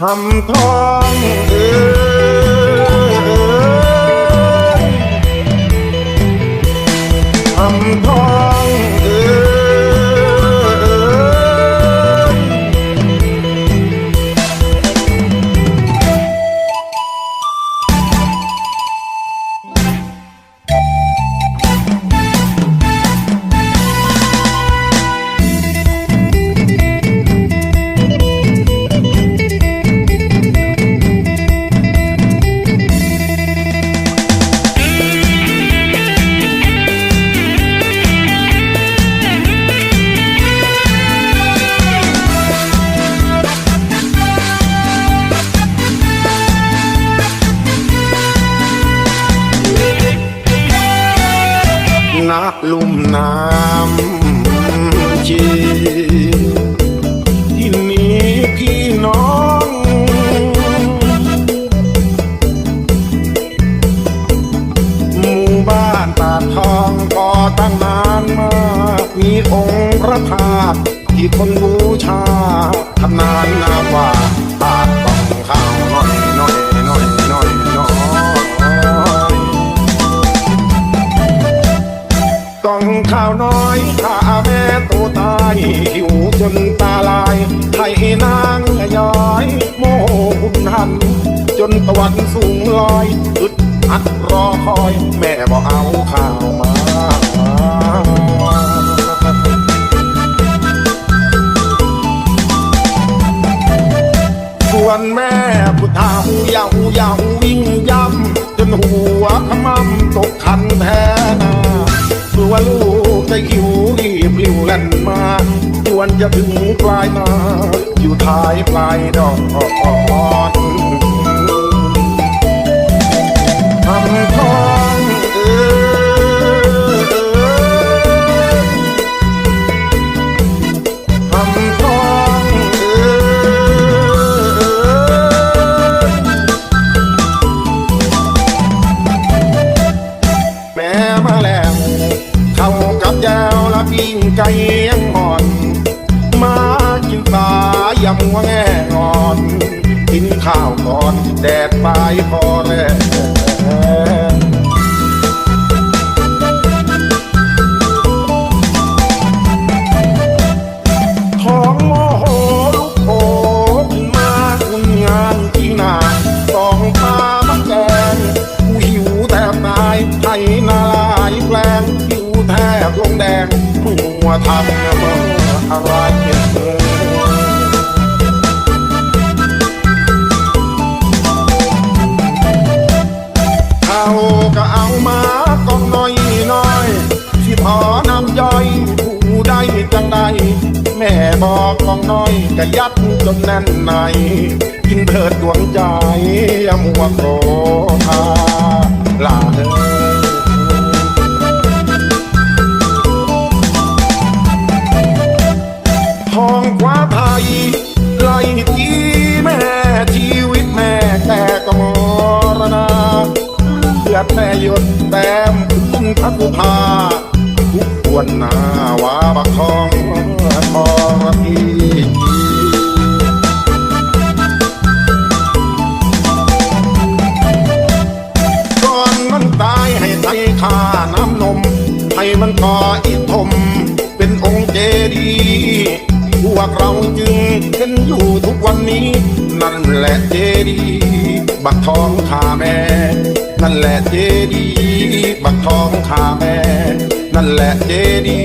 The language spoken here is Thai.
ทำทองเออ นักลุ่มน้ำชีที่นี้พี่น้อง หมู่บ้านตาดทองก่อตั้งนานมากมีองค์พระธาตุที่คนบูชาทำนานนามว่า ข้าแม่ตัวตายหิวจนตาลายไทยนางย้อยโมโหคุณหัน จนตะวันสูงลอยอึดอัดรอคอย แม่บอกเอาข้าวมาส่วนแม่ผู้เฒ่ายาวยาววิ่งย่ำจนหัวขมำต จวนจะถึงปลายนาอยู่ท้ายปลายดอกทำทองเอ้ยทำทองเอ้ยแม่มาแล้ว เข้ากับแจวและปิ้งไก่ยังอ่อน ว่าแง่งอน กินข้าวก่อนแดดปลายพอแล้วท้องโมโหโคบินมาอุ้งยางกีน่าสองตามันแดงกูหิวแทบตายไทยนลายแปลงหิวแทบลงแดงหัวทำอะไร ได้จังใดแม่บอกกองน้อยก็ยัดจนแน่นใน กินเถิดดวงใจอยามัวโกรธาลาเอ้ยทองคว้าไทยไล่ทีแม่ชีวิตแม่แต่ก็มรณาเลือดแม่หยดแต้มขึ้นพักุพา ออิทม เป็นองค์เจดีพวกเราจึงเห็นอยู่ทุกวันนี้ นั่นแหละเจดี บักทองขาแม่ นั่นแหละเจดี บักทองขาแม่ นั่นแหละเจดี